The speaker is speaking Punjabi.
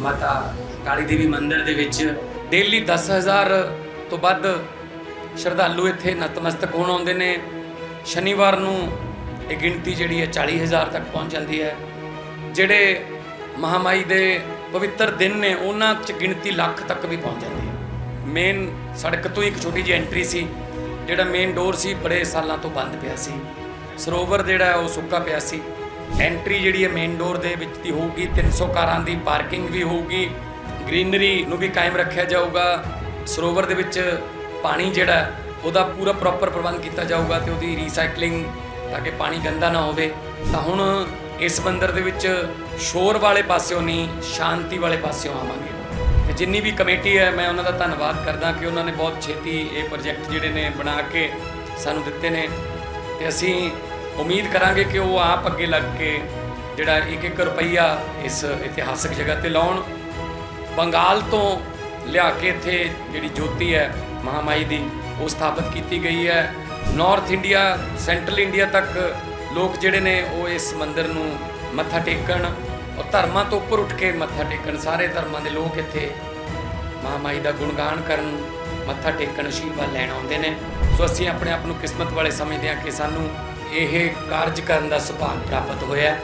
ਮਾਤਾ ਕਾਲੀ ਦੇਵੀ ਮੰਦਿਰ ਦੇ ਵਿੱਚ ਡੇਲੀ 10000 ਤੋਂ ਵੱਧ ਸ਼ਰਧਾਲੂ ਇੱਥੇ ਨਤਮਸਤਕ ਹੋਣ ਆਉਂਦੇ ਨੇ। ਸ਼ਨੀਵਾਰ ਨੂੰ ਇਹ ਗਿਣਤੀ ਜਿਹੜੀ ਹੈ 40000 ਤੱਕ ਪਹੁੰਚ ਜਾਂਦੀ ਹੈ। ਜਿਹੜੇ ਮਹਾਮਾਈ ਦੇ ਪਵਿੱਤਰ ਦਿਨ ਨੇ, ਉਹਨਾਂ 'ਚ ਗਿਣਤੀ ਲੱਖ ਤੱਕ ਵੀ ਪਹੁੰਚ ਜਾਂਦੀ ਹੈ। ਮੇਨ ਸੜਕ ਤੋਂ ਇੱਕ ਛੋਟੀ ਜਿਹੀ ਐਂਟਰੀ ਸੀ, ਜਿਹੜਾ ਮੇਨ ਡੋਰ ਸੀ, ਬੜੇ ਸਾਲਾਂ ਤੋਂ ਬੰਦ ਪਿਆ ਸੀ। ਸਰੋਵਰ ਜਿਹੜਾ ਉਹ ਸੁੱਕਾ ਪਿਆ ਸੀ। ਐਂਟਰੀ ਜਿਹੜੀ ਹੈ ਮੇਨ ਡੋਰ ਦੇ ਵਿੱਚ ਦੀ ਹੋਊਗੀ 300 ਕਾਰਾਂ ਦੀ ਪਾਰਕਿੰਗ ਵੀ ਹੋਊਗੀ। ਗ੍ਰੀਨਰੀ ਨੂੰ ਵੀ ਕਾਇਮ ਰੱਖਿਆ ਜਾਊਗਾ। ਸਰੋਵਰ ਦੇ ਵਿੱਚ ਪਾਣੀ ਜਿਹੜਾ ਉਹਦਾ ਪੂਰਾ ਪ੍ਰੋਪਰ ਪ੍ਰਬੰਧ ਕੀਤਾ ਜਾਊਗਾ ਤੇ ਉਹਦੀ ਰੀਸਾਈਕਲਿੰਗ ਤਾਂ ਕਿ ਪਾਣੀ ਗੰਦਾ ਨਾ ਹੋਵੇ। ਤਾਂ ਹੁਣ ਇਸ ਮੰਦਰ ਦੇ ਵਿੱਚ ਸ਼ੋਰ ਵਾਲੇ ਪਾਸਿਓਂ ਨਹੀਂ, ਸ਼ਾਂਤੀ ਵਾਲੇ ਪਾਸਿਓਂ ਆਵਾਂਗੇ। ਤੇ ਜਿੰਨੀ ਵੀ ਕਮੇਟੀ ਹੈ, ਮੈਂ ਉਹਨਾਂ ਦਾ ਧੰਨਵਾਦ ਕਰਦਾ ਕਿ ਉਹਨਾਂ ਨੇ ਬਹੁਤ ਛੇਤੀ ਇਹ ਪ੍ਰੋਜੈਕਟ ਜਿਹੜੇ ਨੇ ਬਣਾ ਕੇ ਸਾਨੂੰ ਦਿੱਤੇ ਨੇ। ਤੇ ਅਸੀਂ ਉਮੀਦ ਕਰਾਂਗੇ ਕਿ ਉਹ ਆਪ ਅੱਗੇ ਲੱਗ ਕੇ ਜਿਹੜਾ ਇੱਕ ਇੱਕ ਰੁਪਈਆ ਇਸ ਇਤਿਹਾਸਕ ਜਗ੍ਹਾ ਤੇ ਲਾਉਣ। ਬੰਗਾਲ ਤੋਂ ਲਿਆ ਕੇ ਇੱਥੇ ਜਿਹੜੀ ਜੋਤੀ ਹੈ, ਮਹਾਮਾਈ ਦੀ, ਉਹ ਸਥਾਪਿਤ ਕੀਤੀ ਗਈ ਹੈ। ਨਾਰਥ ਇੰਡੀਆ ਸੈਂਟਰਲ ਇੰਡੀਆ ਤੱਕ ਲੋਕ ਜਿਹੜੇ ਨੇ, ਉਹ ਇਸ ਮੰਦਿਰ ਨੂੰ ਮੱਥਾ ਟੇਕਣ ਔਰ ਧਰਮਾਂ ਤੋਂ ਉੱਪਰ ਉੱਠ ਕੇ ਮੱਥਾ ਟੇਕਣ। ਸਾਰੇ ਧਰਮਾਂ ਦੇ ਲੋਕ ਇੱਥੇ ਮਹਾਮਾਈ ਦਾ ਗੁਣਗਾਨ ਕਰਨ, ਮੱਥਾ ਟੇਕਣ ਆਸ਼ੀਰਵਾਦ ਲੈਣ ਆਉਂਦੇ ਨੇ। ਸੋ ਅਸੀਂ ਆਪਣੇ ਆਪ ਨੂੰ ਕਿਸਮਤ ਵਾਲੇ ਸਮਝਦੇ ਹਾਂ ਕਿ ਸਾਨੂੰ ਇਹ ਕਾਰਜ ਕਰਨ ਦਾ ਸੁਭਾਗ ਪ੍ਰਾਪਤ ਹੋਇਆ।